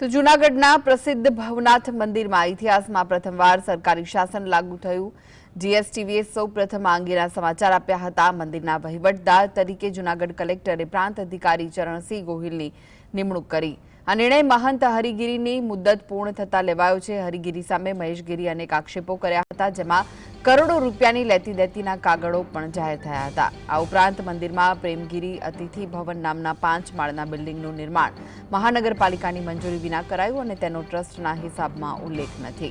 તો જૂનાગઢના પ્રસિદ્ધ ભવનાથ મંદિરમાં ઇતિહાસમાં પ્રથમવાર સરકારી શાસન લાગુ થયું. જીએસટીવીએ સૌ પ્રથમ અંગેના સમાચાર આપ્યા હતા. મંદિરના વહીવટદાર તરીકે જૂનાગઢ કલેક્ટરે પ્રાંત અધિકારી ચરણસિંહ ગોહિલની નિમણૂક કરી. આ નિર્ણય મહંત હરિગીરીની મુદ્દત પૂર્ણ થતા લેવાયો છે. હરિગીરી સામે મહેશગીરી અનેક આક્ષેપો કર્યા હતા, જેમાં કરોડો રૂપિયાની લેતી દેતીના કાગળો પણ જાહેર થયા હતા. આ ઉપરાંત મંદિરમાં પ્રેમગીરી, અતિથિ ભવન નામના પાંચ માળના બિલ્ડિંગનું નિર્માણ, મહાનગરપાલિકાની મંજૂરી વિના કરાયું અને તેનો ટ્રસ્ટના હિસાબમાં ઉલ્લેખ નથી.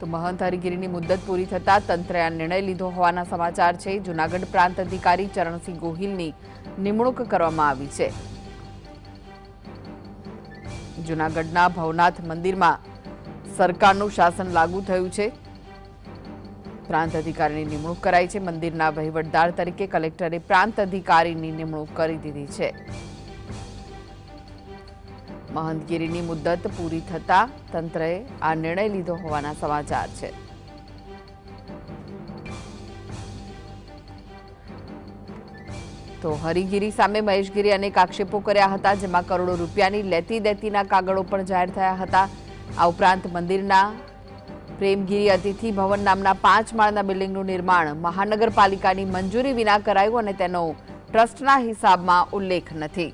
તો મહંત હરિગીરીની મુદ્દત પૂરી થતા તંત્રે આ નિર્ણય લીધો હોવાના સમાચાર છે. જૂનાગઢ પ્રાંત અધિકારી ચરણસિંહ ગોહિલની નિમણૂક કરવામાં આવી છે. જૂનાગઢના ભવનાથ મંદિરમાં સરકારનું શાસન લાગુ થયું છે. પ્રાંત અધિકારીની નિમણૂક કરાઈ છે. મંદિરના વહીવટદાર તરીકે કલેક્ટરે પ્રાંત અધિકારીની નિમણૂક કરી દીધી છે. મહંતગીરીની મુદ્દત પૂરી થતા તંત્રએ આ નિર્ણય લીધો હોવાના સમાચાર છે. તો હરિગીરી સામે મહેશગીરી અનેક આક્ષેપો કર્યા હતા, જેમાં કરોડો રૂપિયાની લેતી દેતીના કાગળો પણ જાહેર થયા હતા. આ ઉપરાંત મંદિરના પ્રેમગીરી અતિથિ ભવન નામના પાંચ માળના બિલ્ડિંગનું નિર્માણ મહાનગરપાલિકાની મંજૂરી વિના કરાયું અને તેનો ટ્રસ્ટના હિસાબમાં ઉલ્લેખ નથી.